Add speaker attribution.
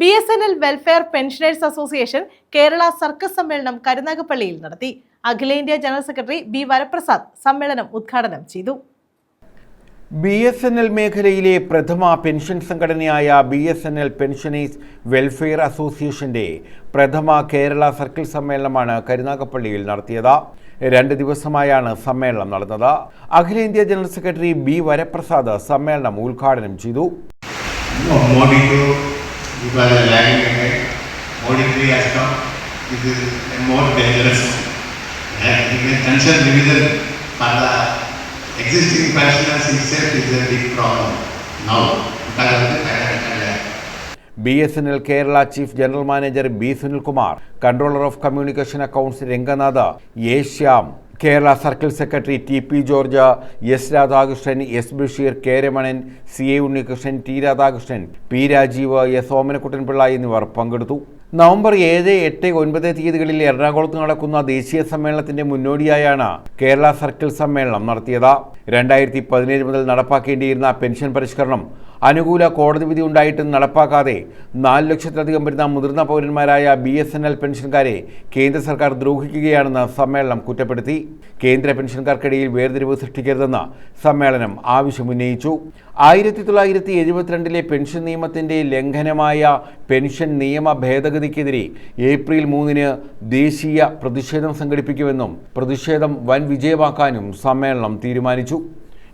Speaker 1: B S N L welfare pensioners association Kerala circle സമ്മേളനം കരുനാഗപ്പള്ളിയിൽ നടത്തി. അഖിലേന്ത്യാ ജനറൽ സെക്രട്ടറി ബി വരപ്രസാദ് സമ്മേളനം ഉദ്ഘാടനം ചെയ്തു.
Speaker 2: ബി എസ് എൻ എൽ മേഖലയിലെ പ്രഥമ പെൻഷൻ സംഘടനയായ B S N L pensioners welfare അസോസിയേഷന്റെ പ്രഥമ കേരള സർക്കിൾ സമ്മേളനമാണ് കരുനാഗപ്പള്ളിയിൽ നടത്തിയത്. രണ്ട് ദിവസമായാണ് സമ്മേളനം നടന്നത്. അഖിലേന്ത്യാ ജനറൽ സെക്രട്ടറി ബി വരപ്രസാദ് സമ്മേളനം ഉദ്ഘാടനം ചെയ്തു.
Speaker 3: Modi are lagging ahead. Modi tree has come. This is a more dangerous one. And even concern division for the existing pensioners itself is a big problem now because of the financial lag.
Speaker 2: B S N L Kerala chief general manager B Sunilkumar controller of communication accounts Ranganath A Kerala circle secretary T P George S Radhakrishnan S Basheer K Ramanan C A Unnikrishnan T Radhakrishnan P Rajeev S Omanakuttanpillai എന്നിവർ പങ്കെടുത്തു. November ഏഴ് എട്ട് ഒൻപത് തീയതികളിൽ എറണാകുളത്ത് നടക്കുന്ന ദേശീയ സമ്മേളനത്തിന്റെ മുന്നോടിയായാണ് കേരള സർക്കിൾ സമ്മേളനം നടത്തിയത്. രണ്ടായിരത്തി പതിനേഴ് മുതൽ നടപ്പാക്കേണ്ടിയിരുന്ന പെൻഷൻ പരിഷ്കരണം അനുകൂല കോടതി വിധി ഉണ്ടായിട്ടും നടപ്പാക്കാതെ നാല് ലക്ഷത്തിലധികം വരുന്ന മുതിർന്ന പൗരന്മാരായ ബി എസ് എൻ എൽ പെൻഷൻകാരെ കേന്ദ്ര സർക്കാർ ദ്രോഹിക്കുകയാണെന്ന് സമ്മേളനം കുറ്റപ്പെടുത്തി. കേന്ദ്ര പെൻഷൻകാർക്കിടയിൽ വേർതിരിവ് സൃഷ്ടിക്കരുതെന്ന് സമ്മേളനം ആവശ്യമുന്നയിച്ചു. ആയിരത്തി തൊള്ളായിരത്തി എഴുപത്തിരണ്ടിലെ പെൻഷൻ നിയമത്തിന്റെ ലംഘനമായ പെൻഷൻ നിയമ ഭേദഗതിക്കെതിരെ ഏപ്രിൽ മൂന്നിന് ദേശീയ പ്രതിഷേധം സംഘടിപ്പിക്കുമെന്നും പ്രതിഷേധം വൻ വിജയമാക്കാനും സമ്മേളനം തീരുമാനിച്ചു.